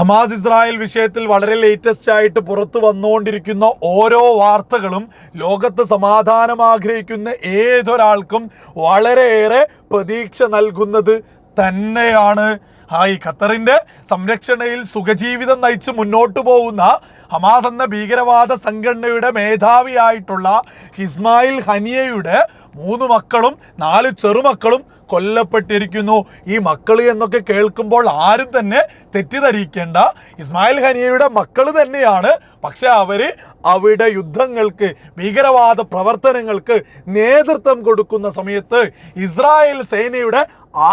Hamas Israel വിഷയത്തിൽ വളരെ latest ആയിട്ട് പുറത്തു വന്നുകൊണ്ടിരിക്കുന്ന ഓരോ വാർത്തകളും ലോകത്ത് സമാധാനം ആഗ്രഹിക്കുന്ന ഏതൊരാൾക്കും വളരെയേറെ പ്രതീക്ഷ നൽകുന്നത് തന്നെയാണ്. ആ ഈ ഖത്തറിന്റെ സംരക്ഷണയിൽ സുഖജീവിതം നയിച്ച് മുന്നോട്ട് പോകുന്ന ഹമാസ് എന്ന ഭീകരവാദ സംഘടനയുടെ മേധാവിയായിട്ടുള്ള ഇസ്മായിൽ ഹനിയയുടെ മൂന്ന് മക്കളും നാല് ചെറുമക്കളും കൊല്ലപ്പെട്ടിരിക്കുന്നു. ഈ മക്കൾ എന്നൊക്കെ കേൾക്കുമ്പോൾ ആരും തന്നെ തെറ്റിദ്ധരിക്കേണ്ട. ഇസ്മായിൽ ഹനിയയുടെ മക്കൾ തന്നെയാണ്. പക്ഷെ അവർ അവിടെ യുദ്ധങ്ങൾക്ക് ഭീകരവാദ പ്രവർത്തനങ്ങൾക്ക് നേതൃത്വം കൊടുക്കുന്ന സമയത്ത് ഇസ്രായേൽ സേനയുടെ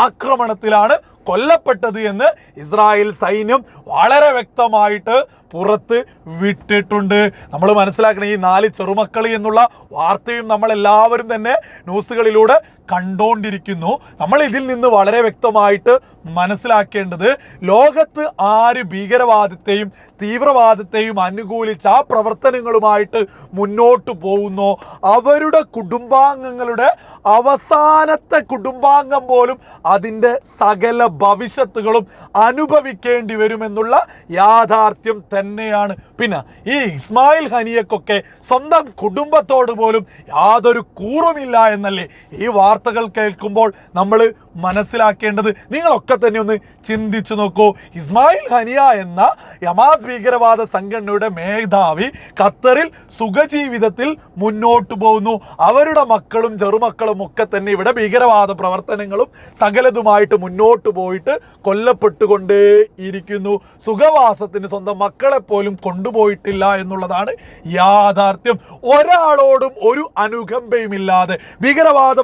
ആക്രമണത്തിലാണ് കൊല്ലപ്പെട്ടത് എന്ന് ഇസ്രായേൽ സൈന്യം വളരെ വ്യക്തമായിട്ട് പുറത്ത് വിട്ടിട്ടുണ്ട്. നമ്മൾ മനസ്സിലാക്കണം ഈ നാല് ചെറുമക്കൾ എന്നുള്ള വാർത്തയും നമ്മൾ എല്ലാവരും തന്നെ ന്യൂസുകളിലൂടെ കണ്ടോണ്ടിരിക്കുന്നു. നമ്മൾ ഇതിൽ നിന്ന് വളരെ വ്യക്തമായിട്ട് മനസ്സിലാക്കേണ്ടത് ലോകത്ത് ആര് ഭീകരവാദത്തെയും തീവ്രവാദത്തെയും അനുകൂലിച്ച് ആ പ്രവർത്തനങ്ങളുമായിട്ട് മുന്നോട്ട് പോകുന്നു. അവരുടെ കുടുംബാംഗങ്ങളുടെ അവസാനത്തെ കുടുംബാംഗം പോലും അതിന്റെ സകല ഭവിഷ്യത്തുകളും അനുഭവിക്കേണ്ടി വരുമെന്നുള്ള യാഥാർത്ഥ്യം തന്നെയാണ്. പിന്നെ ഈ ഇസ്മായിൽ ഹനിയക്കൊക്കെ സ്വന്തം കുടുംബത്തോട് പോലും യാതൊരു കൂറുമില്ല എന്നല്ലേ ഈ വാർത്തകൾ കേൾക്കുമ്പോൾ നമ്മൾ മനസ്സിലാക്കേണ്ടത് നിങ്ങളൊക്കെ തന്നെ ഒന്ന് ചിന്തിച്ചു നോക്കൂ. ഇസ്മായിൽ ഹനിയ എന്ന യമാസ് ഭീകരവാദ സംഘടനയുടെ മേധാവി ഖത്തറിൽ സുഖജീവിതത്തിൽ മുന്നോട്ടു പോകുന്നു. അവരുടെ മക്കളും ചെറുമക്കളും ഒക്കെ തന്നെ ഇവിടെ ഭീകരവാദ പ്രവർത്തനങ്ങളും സകലതുമായിട്ട് മുന്നോട്ട് പോയിട്ട് കൊല്ലപ്പെട്ടുകൊണ്ടേ ഇരിക്കുന്നു സുഖവാസത്തിന് സ്വന്തം മക്കളെ പോലും കൊണ്ടുപോയിട്ടില്ല എന്നുള്ളതാണ് യാഥാർത്ഥ്യം. ഒരാളോടും ഒരു അനുകമ്പയുമില്ലാതെ ഭീകരവാദ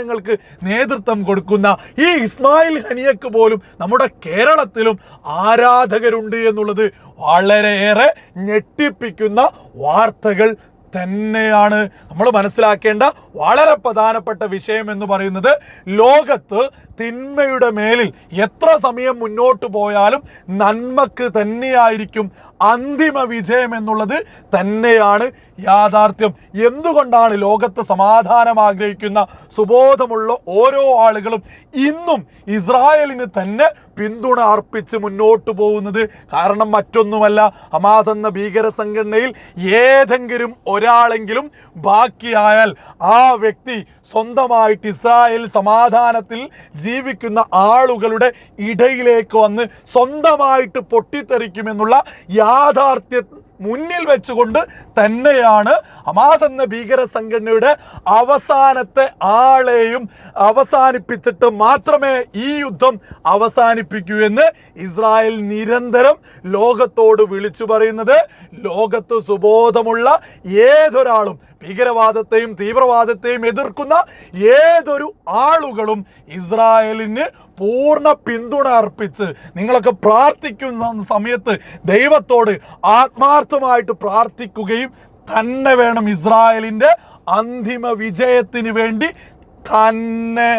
പ്രവർത്തനങ്ങൾക്ക് നേതൃത്വം കൊടുക്കുന്ന ഈ ഇസ്മായിൽ ഹനിയക്ക് പോലും നമ്മുടെ കേരളത്തിലും ആരാധകരുണ്ട് എന്നുള്ളത് വളരെയേറെ ഞെട്ടിപ്പിക്കുന്ന വാർത്തകൾ തന്നെയാണ്. നമ്മൾ മനസ്സിലാക്കേണ്ട വളരെ പ്രധാനപ്പെട്ട വിഷയം എന്ന് പറയുന്നത് ലോകത്ത് തിന്മയുടെ മേലിൽ എത്ര സമയം മുന്നോട്ട് പോയാലും നന്മക്ക് തന്നെയായിരിക്കും അന്തിമ വിജയം എന്നുള്ളത് തന്നെയാണ് യാഥാർത്ഥ്യം. എന്തുകൊണ്ടാണ് ലോകത്ത് സമാധാനം ആഗ്രഹിക്കുന്ന സുബോധമുള്ള ഓരോ ആളുകളും ഇന്നും ഇസ്രായേലിന് തന്നെ പിന്തുണ അർപ്പിച്ച് മുന്നോട്ട് പോകുന്നത്? കാരണം മറ്റൊന്നുമല്ല ഹമാസ് എന്ന ഭീകര സംഘടനയിൽ ഏതെങ്കിലും ഒരാളെങ്കിലും ബാക്കിയായാൽ ആ വ്യക്തി സ്വന്തമായിട്ട് ഇസ്രായേൽ സമാധാനത്തിൽ ജീവിക്കുന്ന ആളുകളുടെ ഇടയിലേക്ക് വന്ന് സ്വന്തമായിട്ട് പൊട്ടിത്തെറിക്കുമെന്നുള്ള യാഥാർത്ഥ്യ മുന്നിൽ വെച്ചുകൊണ്ട് തന്നെയാണ് ഹമാസ് എന്ന ഭീകര സംഘടനയുടെ അവസാനത്തെ ആളെയും അവസാനിപ്പിച്ചിട്ട് മാത്രമേ ഈ യുദ്ധം അവസാനിപ്പിക്കൂ എന്ന് ഇസ്രായേൽ നിരന്തരം ലോകത്തോട് വിളിച്ചു പറയുന്നത്. ലോകത്ത് സുബോധമുള്ള ഏതൊരാളും ഭീകരവാദത്തെയും തീവ്രവാദത്തെയും എതിർക്കുന്ന ഏതൊരു ആളുകളും ഇസ്രായേലിന് പൂർണ പിന്തുണ അർപ്പിച്ച് നിങ്ങളൊക്കെ പ്രാർത്ഥിക്കുന്ന സമയത്ത് ദൈവത്തോട് ആത്മാർത്ഥമായിട്ട് പ്രാർത്ഥിക്കുകയും തന്നെ വേണം ഇസ്രായേലിന്റെ അന്തിമ വിജയത്തിന് വേണ്ടി തന്നെ